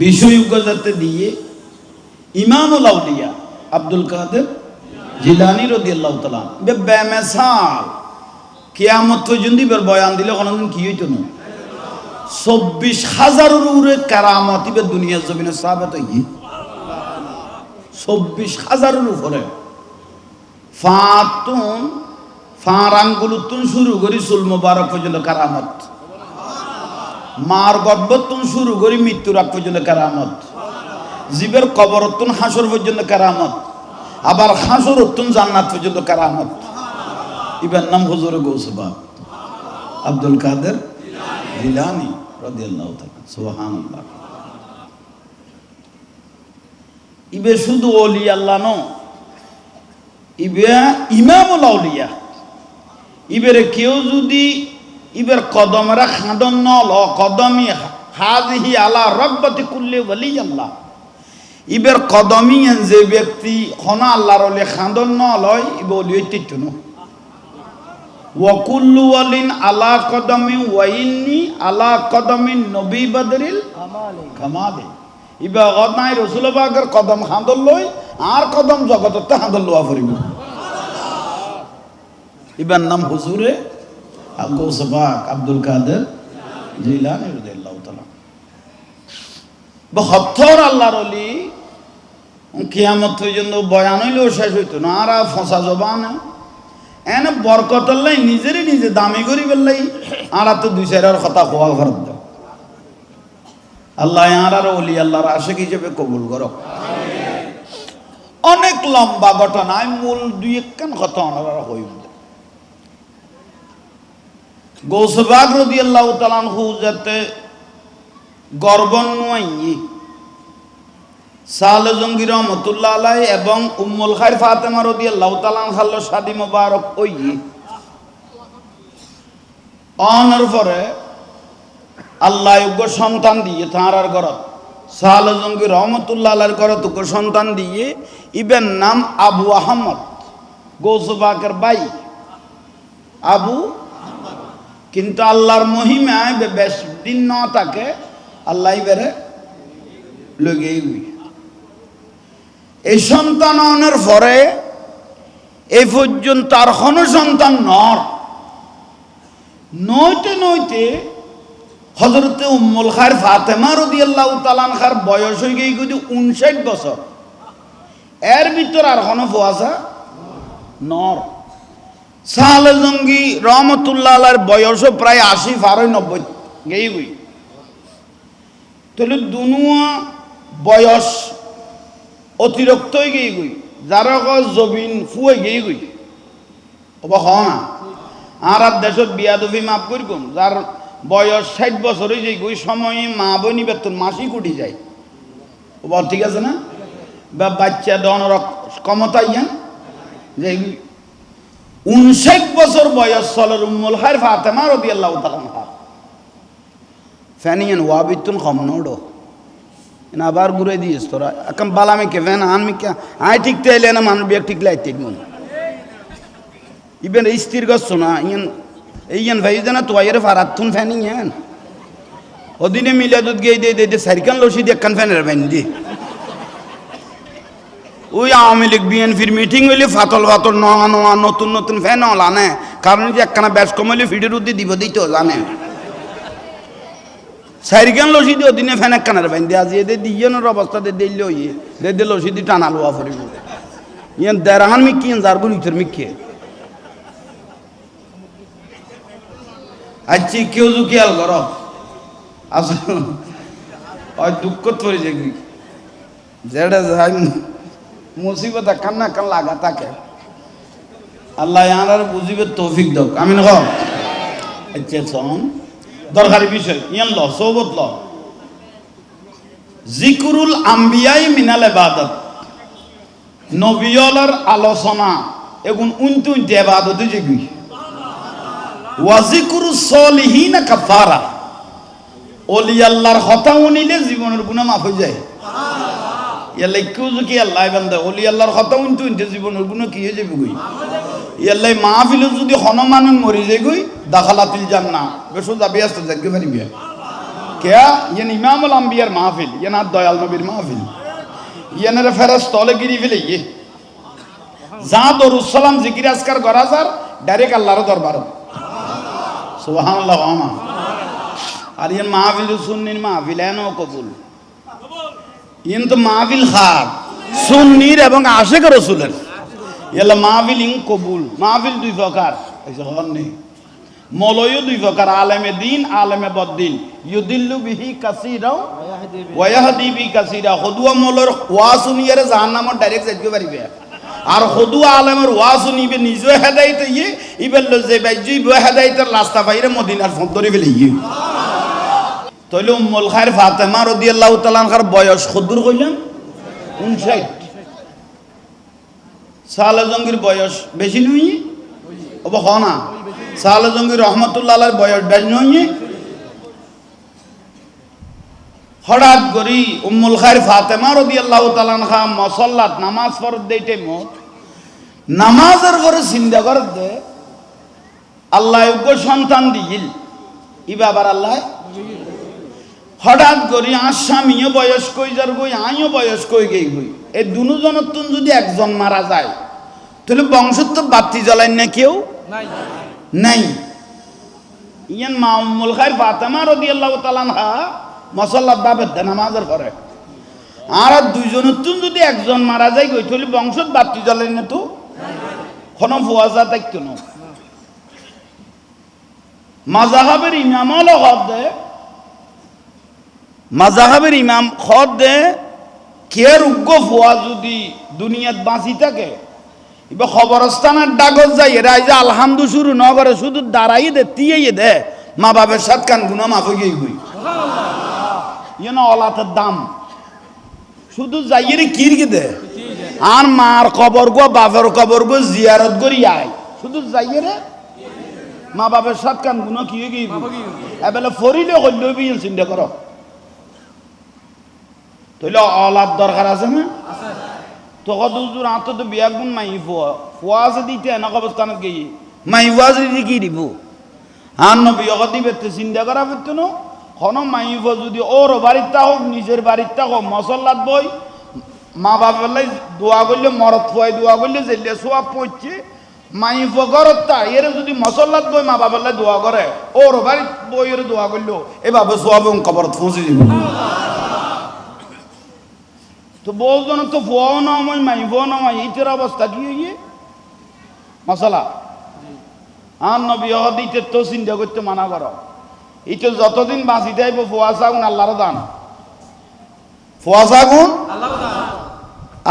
বিষয়জ্ঞ যাতে দিয়ে ইমামুল আউলিয়া আব্দুল কাদের জিলানি রদি আল্লাহ তালাম বেমেসাল। কেয়ামত পর্যন্ত এবার বয়ান দিলে কোনোদিন কি হইতো না? চব্বিশ হাজারের উপরে কারামত ইবে দুনিয়ার জমিনে সাহাবেত ইয়ে চব্বিশ হাজারের উপরে। ফাতুন ফাঁর আঙ্গুলুতুন শুরু করি চুল মোবারক পর্যন্ত কারামত। মার গর্ভতুন শুরু করি, মৃত্যুর আগ পর্যন্ত কারামত। জীবের কবরতুন হাসর পর্যন্ত কারামত। আবার হাসর উত্তুন জান্নাত পর্যন্ত কারামত। ইবার নাম হুজুর গৌসবাব আব্দুল কাদের জিলানি তাআলা, সুবহানাল্লাহ। ইবে শুধু ওলি আল্লাহ ন ইবে ইমামুল আউলিয়া। ইবেরে কেউ যদি ইবের কদমরা খাদন নল কদমি হাজিহি আলা রব্বতি কুল্লি ওলি আল্লাহ ইবের কদমি যে ব্যক্তি হনা আল্লাহর ওলি খাদন নল ইবে ওলি ন। ওয়াকুল্লু আলিন আলা কদমি ওয়াইন্নি আলা কদমি নবী বদরিল কামালে। ইবা গদাই রসুল বাগের কদম খাঁদল লই, আর কদম জগতত খাঁদল লোয়া ফুরিব ইবার নাম হুজুরে আব্দুল কাদের জিলানি রাদিয়াল্লাহু তাআলা। বহত্তর আল্লাহর অলি কিয়ামত পর্যন্ত বয়ান হইলেও শেষ হইতো না, আর ফসা জবান। এনে বরকতল্লাই নিজেরই নিজে দামি করি বেললাই আর তো দুই চার কথা হওয়া দাও। আল্লাহ আর আর অলি আল্লাহর আশেক হিসেবে কবুল করো। অনেক লম্বা ঘটনায় মূল দুই একখান কথা অনারা হইব গৌসবাগ রদি আল্লাহ তালানহু যাতে গর্বন্বয়ী সালে জঙ্গি রহমতুল্লাহ আলাই এবং উম্মুল খাই ফাতেমা রদি আল্লাহ তালান খাল্ল শাদি মোবারক ওই অনার পরে আল্লাহ যোগ্য সন্তান দিয়ে তাঁর আর ঘরত। সাল জঙ্গি রহমতুল্লাহ ঘরত যোগ্য সন্তান দিয়ে ইবেন নাম আবু আহমদ গৌসবাকের বাই আবু কিন্তু আল্লাহর মহিমায় বেশ দিন ন থাকে, আল্লাহ বেড়ে লগেই গুই এই সন্তান অনের পরে এই পর্যন্ত আর কোনো সন্তান নর। নইতে নইতে হজরতে উম্মুল খার ফাতেমা রদি আল্লাহ তালান খার বয়স হয়ে গিয়ে কিন্তু উনষাট বছর। এর ভিতর আর কোনো ফোয়াশা নর। সাহাল জঙ্গি রহমতুল্লাহ আলার বয়সও প্রায় আশি ফারই নব্বই, গেই গুই। তাহলে দুনুয়া বয়স অতিরিক্ত হয়ে গেই গুই, যারা জবিন ফুয়ে গেই গুই। অব হ না। আর আর দেশত বিয়াদবি মাফ করি কোন যার বয়স ষাট বছর হয়ে যাই গুই সময়ে মা বনি বেতন মাসি কুটি যায়। ও ঠিক আছে না? বা বাচ্চা দনর ক্ষমতা ইয়ান যে উনষাট বছর বয়স চলের উম্মুল খার ফাতেমা রবি আল্লাহ তালান হার ফ্যানিয়ান ওয়াবিতুন কম নোডো না আবার ঘুরে দিয়েছ তোরা। এখন বালামে কে ফ্যান আনমি কে আয় ঠিক তাইলে না মানুষ বিয়ে ঠিক লাইতে মন। ইবেন স্থির করছ না ইয়ান ইয়ান ভাই জানা তো আয়ের ফারাতুন ফ্যান ইয়ান ওদিনে মিলে দুধ গিয়ে দিয়ে দিয়ে সারিকান লসি দিয়ে একখান ফ্যানের ফ্যান দিয়ে ওই আওয়ামী লীগ, বিএনপির মিটিং হইলে ফাতল ফাতল নোয়া নোয়া, নতুন নতুন ফ্যান লানে কারণ যে একখানা ব্যাস কমাইলে ফিডের উদ্দি দিব দিত জানে সাইরিকান লসি দিয়ে দিনে ফ্যান একখানার ফ্যান দিয়ে আজি এদের দিয়েনের অবস্থা দিয়ে দিলে ওই দে দে লসি দিয়ে টানা লোয়া ফুরিব ইয়ান দেড়হান মিকি ইয়ান যার গুলি ইতর মিকি আচ্ছি, কেউ জু খেয়াল কর। আসো ওই দুঃখ যে যেটা যাই মুসিবত একখান না একখান লাগা থাকে আল্লাহ আর বুঝিবে তৌফিক দক আমি আচ্ছা দরকারি বিষয়। ইয়ান ল, সৌবত ল। জিকুরুল আম্বিয়াই মিনাল এবাদত নবিয়লার আলোচনা, এগুন উনতে উনতে এবাদতে যেগুই ওয়াজিকুরু সলিহিনা কাফারা। অলি আল্লাহর হতা উনিলে জীবনের গুণা মাফ হয়ে যায়। ইয়াল্লা কেউ যদি আল্লাহ বান্দা? অলি আল্লাহর হতা উনতে উনতে জীবনের গুণা কি হয়ে যাবে গুই ইয়াল্লাই মাহফিল যদি হনুমান মরি যায় গুই দাখালাতিল জান্না বেশ যাবি আসতে যাকে পারিবি কেয়া ইয়েন ইমামুল আম্বিয়ার মাহফিল, ইয়েন আর দয়াল নবীর মাহফিল। ইয়েনের ফেরাস তলে গিরি ফেলে ইয়ে যা দরুসালাম জিকির আজকার করা যার, ডাইরেক্ট আল্লাহর দরবার। সুবহানাল্লাহ আমা আর ইয়েন মাহফিল সুন্নির মাহফিল, এনও কবুল। ইয়েন তো মাহফিল খার সুন্নির এবং আশেখ রসুলের। এলা মাহফিল ইং কবুল, মাহফিল দুই প্রকার। নেই মলয়ও দুই প্রকার, আলেমে দিন, আলেমে বদ্দিন। ইউদিল্লু বিহি কাসিরাও ওয়াহদি বি কাসিরা। হদুয়া মলর ওয়া শুনিয়ারে জাহান্নামত ডাইরেক্ট যাইতে পারিবে। আর হদুয়া আলেমের ওয়া শুনিবে নিজে হেদাইত ইয়ে ইবেল যে বাইজি হেদাইতের রাস্তা বাইরে মদিনার ফোন ধরে ফেলে ইয়ে তইলে উম্মুল খায়ের ফাতেমা রাদিয়াল্লাহু তাআলা আনহার বয়স কদুর কইলাম 59 সালে জঙ্গির বয়স বেশি নই অব হ না। সালে জঙ্গির রহমতুল্লাহ বয়স বেশি নই হঠাৎ করি উম্মুল খায়ের ফাতেমা রাদিয়াল্লাহু তাআলা আনহা মসল্লাত নামাজ পড়ত দেইতে মত নামাজের পরে চিন্তা করত দে। আল্লাহ সন্তান দিল। ইবা আবার আল্লাহ? হঠাৎ করি আর স্বামীও বয়স কই যার গই আইও বয়স কই গেই গই এই দুজনের তুন যদি একজন মারা যায় তাহলে বংশত তো বাতি জ্বলাই না কেউ? নাই। ইয়ান মা উম্মুল খায়ের ফাতেমা রাদিয়াল্লাহু তাআলা আনহা মসল্লাত বাবের দে নামাজের পরে। আর দুইজনের তুন যদি একজন মারা যায় গই তাহলে বংশত বাতি জ্বলাই না তো? কোনো ফুয়া যা থাকতো না। মাজাহাবের ইমামল হদ দে মাজাহাবের ইমাম খদ দে কের উগ্র ফুয়া যদি দুনিয়াত বাঁচি থাকে এবার খবরস্থানের ডাগত যাই এরা যে আলহামদু শুরু ন করে শুধু দাঁড়াই দে তিয়াই দে মা বাপের সাত কান গুনা মাফ হয়ে গই ইয়ে না অলাতের দাম। শুধু যাইয়ে রে কিরকে দে। আর মার কবর গো বাপের কবর গো জিয়ারত করি আয়। শুধু যাইয়ে রে মা বাপের সাত কান গুনা কি গই এবেলে ফরিলে হইলেও বিয়ে চিন্তা করো। তইলে অলাদ দরকার আছে না? তোকে দুজোর হাত তো বিয়া গুণ মাই ফুয়া আছে দিতে এনেক অবস্থানত গেই মাই ফুয়া যদি কি দিব? আর নবী অক দিবে চিন্তা করা পেত না? কোনো মাই ফুয়া যদি ওর বাড়িতে হোক নিজের বাড়িতে হোক মশল্লাত বই মা বাবার দোয়া করলে মরত ফুয়াই দোয়া করলে জেলে সোয়া পড়ছে মাই ফুয়া ঘরত তা এর যদি মশল্লাত বই মা বাবার দোয়া করে ওর বাড়িত বই এর দোয়া করল এভাবে সোয়াবে কবরত পৌঁছে দিব। তো বলতো না তো ফুয়াও নয় মাই ফুয়াও নয় এইটার অবস্থা কি হইয়ে মশলা আর নবী দিতে তো চিন্তা করতে মানা করো। এইটা যতদিন বাঁচি যাইব ফুয়া সাগুন আল্লাহর দান। ফুয়া সাগুন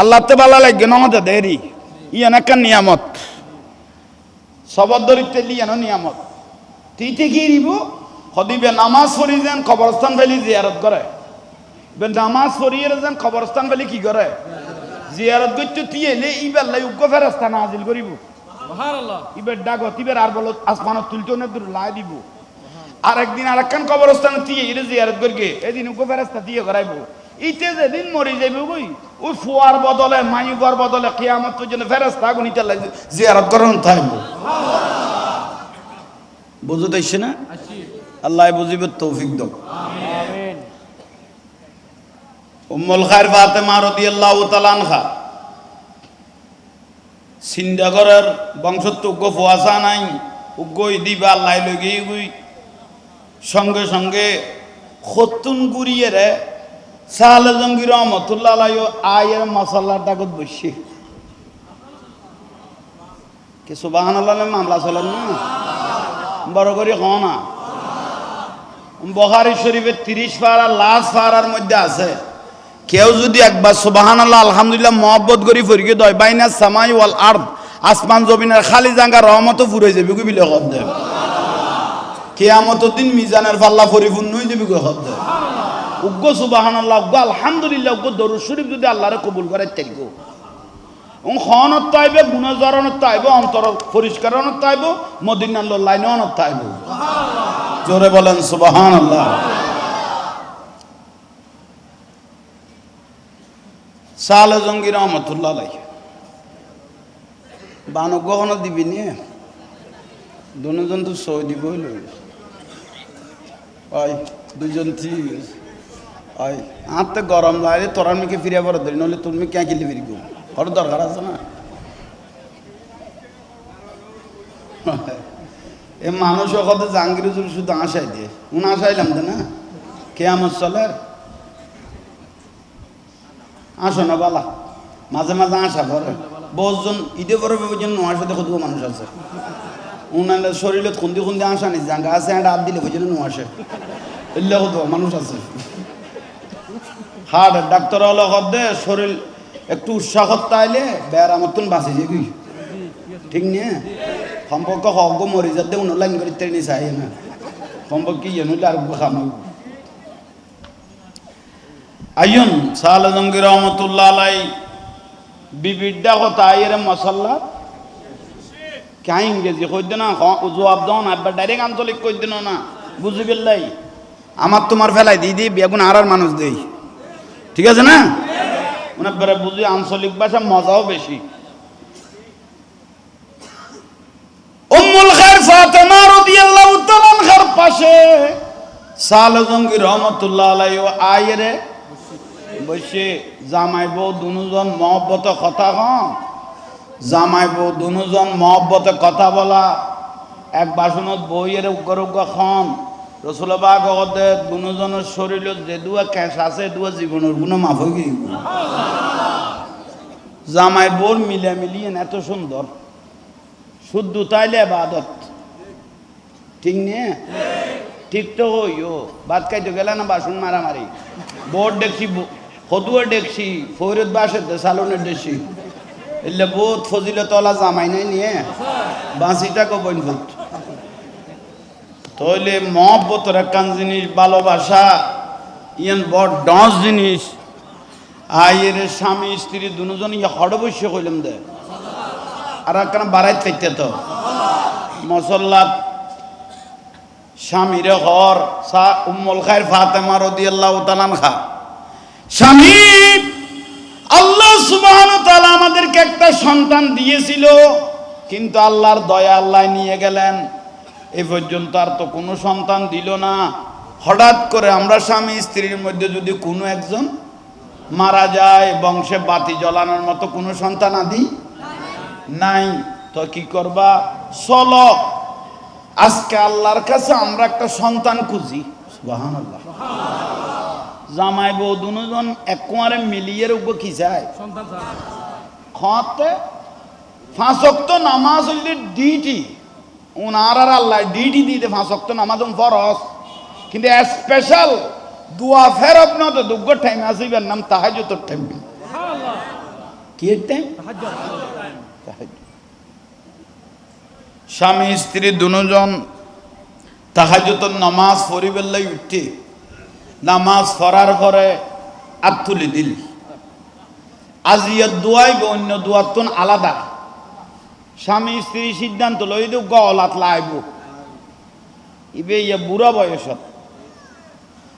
আল্লাহতে ভালো লাগবে নহতে দেরি। ইয়ান একটা নিয়ামত। সবর দরিদ্রে লিয়ান নিয়ামত। তিতে কি দিব সদিবে নামাজ পড়ি যেন কবরস্থান ফেলি জিয়ারত করে। নামাজ পড়িয়ে যেন কবরস্থান ফেলি কি করে জিয়ারত করতে তিয়ে এলে ইবার লাই উগ্র ফেরস্তা নাজিল করিব ইবের ডাগত ইবের আর বলো আসমানত তুলতে অনেক দূর লাই দিব আর একদিন আর একখান কবরস্থানে তিয়ে এটা জিয়ারত করিকে এদিন উগ্র ফেরস্তা তিয়ে করাইব ইতে যেদিন মরি যাইব কই ওই ফুয়ার বদলে মাইবার বদলে কিয়ামত পর্যন্ত ফেরস্তা আগুন ইতে জিয়ারত করানো থাকব বুঝতে না আল্লাহ বুঝিবে তৌফিক দাও উম্মুল খায়ের ফাতেমা রাদিয়াল্লাহু তাআলা আনহা। সিন্দাগরের বংশত্ব উগ্র ফুয়াশা নাই, উগ্রই দিবা আল্লাহ লগি গুই সঙ্গে সঙ্গে খতুন গুড়িয়ে রে, সাহালে জঙ্গি রহমতুল্লাহ আয়ের মশাল্লার ডাকত বসছে কে সুবাহান মামলা চলেন না? বড় করে হ না। বহারি শরীফের তিরিশ পাড়া লাশ পাড়ার মধ্যে আছে। কেউ যদি একবার সুবাহান আল্লাহ আলহামদুলিল্লাহ, মহব্বত করি ফরিকে দয়, বাইনা সামাই ওয়াল আর্দ, আসমান জমিনের খালি জাঙ্গা রহমত ফুরে যাবি, কবি লেখত দেব কেয়ামত দিন মিজানের পাল্লা পরিপূর্ণ হয়ে যাবি কত দেব উগ্র সুবাহান আল্লাহ উগ্র আলহামদুলিল্লাহ উগ্র দরুদ শরীফ যদি আল্লাহরে কবুল করে এবং খনত আইবে গুণজরণত আইব অন্তর পরিষ্কারণত আইব মদিনাল্লো লাইনত আইব জোরে বলেন সুবাহান আল্লাহ সালে জঙ্গি রহমতুল্লাহ লাই বানক গহনা দিবি নি? দুজন তো সই দিব হয় দুজন ঠিক আছে। ওই আর গরম লাগে তোরার মেয়েকে ফিরে পড়ে ধরি? তুমি কে কিনলে ফিরি গো ওর দরকার আছে না? এ মানুষ জাহাঙ্গীর হুজুর শুধু আশাই দিয়ে। উন আশাইলাম তো না? কে আমার চলে আসো না বালা। মাঝে মাঝে আসা পরে বসজন ঈদে পরে বুঝছেন নোয়ার সাথে কত মানুষ আছে? উনার শরীরে খুন্দি খুন্দি আসা নি জাঙ্গা আছে একটা হাত দিলে বুঝছেন নোয়াশে এলে কত মানুষ আছে? হার্ট ডাক্তার হলো দে, শরীর একটু উৎসাহ তাইলে বেয়ার আমার তুন বাঁচে যাবি। ঠিক নিয়ে সম্পর্ক হক মরি যাতে উনো লাইন করে তেড়ে চাই না। সম্পর্ক কি জানো আর খামাই আইয়ন সাল জঙ্গির রহমতুল্লাহ আলাই বিবিডা কথা আইয়ের মশল্লা। কে ইংরেজি কই দিন জবাব দাও না ডাইরেক্ট আঞ্চলিক কই দিন না। বুঝি পেলাই আমার তোমার ফেলাই দিই দিই বেগুন আর আর মানুষ দেই। ঠিক আছে না? ওনার বুঝি আঞ্চলিক ভাষা মজাও বেশি। উম্মুল খায়ের ফাতেমা রাদিয়াল্লাহু তাআলা পাশে সাল জঙ্গি রহমতুল্লাহ আলাইহি আয়েরে বসে জামাই বউ দুজন মহব্বত কথা কম জামাই বউ দুজন মহব্বতে কথা বলা। এক বাসনত বইয়ের উগ্র উগ্র খন। রসুলবা গদে দুজনের শরীরের যে দুয়া ক্যাশ আছে, দুয়া জীবনের গুণ মাফ হয়ে গিয়ে জামাই বোর মিলে মিলিয়ে এত সুন্দর শুদ্ধ তাইলে আবাদত ঠিক নিয়ে ঠিক তো হইও ভাত খাইতে গেলে না বাসন মারামারি বোর দেখছি হদুয়া দেখছি ফৌরত বাসের সালনের দেখছি এলে বহুত ফজিলে তলা জামাই নাই নিয়ে। বাঁচিটা কবইন ভূত তাহলে মহব্বতর একখান জিনিস, ভালোবাসা, ইয়ান বড় ডস জিনিস। আয়ের স্বামী, স্ত্রী দুজন ইয়ে হড়বশ্য কইলাম দে। আর একখানা বাড়াই থাকতে তো। মসল্লা স্বামীরে হর, সা উম্মল খায়ের ফাতেমা রদিয়াল্লাহু তাআলা খা স্বামী, আল্লাহ সুবহানাহু ওয়া তাআলা আমাদেরকে একটা সন্তান দিয়েছিল, কিন্তু আল্লাহর দয়া আল্লাহ নিয়ে গেলেন। এ পর্যন্ত আর তো কোনো সন্তান দিল না। হঠাৎ করে আমরা স্বামী, স্ত্রীর মধ্যে যদি কোনো একজন মারা যায়, বংশে বাতি জ্বলানোর মতো কোনো সন্তান আদি নাই, তো কি করবা? চলো, আজকে আল্লাহর কাছে আমরা একটা সন্তান খুঁজি। সুবাহান আল্লাহ জামাই বউ দুজন এক কুয়ারে মিলিয়ে উগ্র কি চায় খতে ফাঁসক্ত নামাজ হইলে ডিটি উনার আর আল্লাহ ডিটি দিতে ফাঁসক্ত নামাজ ফরস কিন্তু স্পেশাল দুয়া ফেরত না তো দুগ্গ টাইম আসিবার নাম তাহাজুতর টাইম কি টাইম স্বামী স্ত্রী দুজন তাহাজুতর নামাজ পরিবেল্লাই উঠে নামাজ পড়ার পরে আর তুলে দিল। আজিয়ার দোয়াই অন্য দোয়ার আলাদা। স্বামী স্ত্রী সিদ্ধান্ত লই দেব গলাত লাইব। ইবে ইয়ে বুড়া বয়সত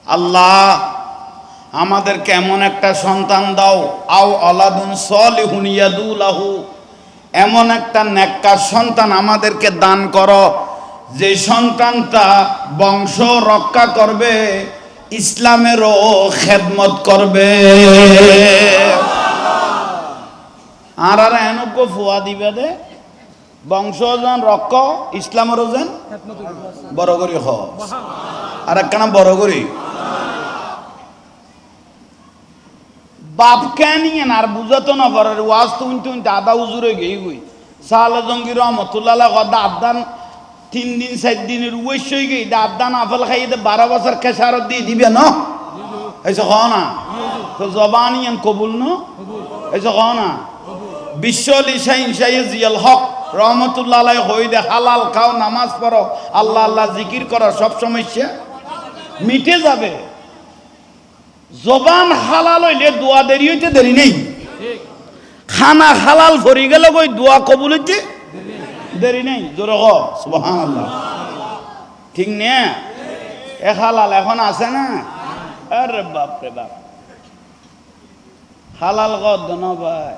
আল্লাহ, আমাদের কেমন একটা সন্তান দাও। আও অলাদুন সলিহুন ইয়াদুলাহু। এমন একটা নেককার সন্তান আমাদেরকে দান করো। যে সন্তানটা বংশ রক্ষা করবে ইসলামেরও খেদমত করবে। আর আর এনক ফুয়া দিবে দে। বংশ যেন রক্ষ ইসলামেরও যেন বড় করি হ। আর একখানা বড় করি বাপ কেনিয়েন আর বুঝাতো না পারে ওয়াজ তুই তুই দাদা উজুরে গেই গই। সালে জঙ্গি রহমতুল্লাহ কদা আদান তিন দিন, চার দিনের উয়েস হয়ে গই আদান আপেল খাই দে, বারো বছর খেসারত দিয়ে দিবে ন। এইসব খ না তো জবানি এন কবুল ন? এইসব খ না, বিশ্ব লিসাই ইনসাই জিয়াল হক, রহমতুল্লাহ হই দে, হালাল খাও, নামাজ পড়ো, আল্লাহ আল্লাহ জিকির করো, সব সমস্যা মিটে যাবে। জবান হালাল হইলে দোয়া দেরি হইতে দেরি নেই। খানা হালাল ভরি গেল কই দোয়া কবুল হইতে দেরি নেই, জোরে সুবহান আল্লাহ ঠিক নে? এ হালাল এখন আছে না? আরে বাপ রে বাপ। হালাল গদ ন ভাই।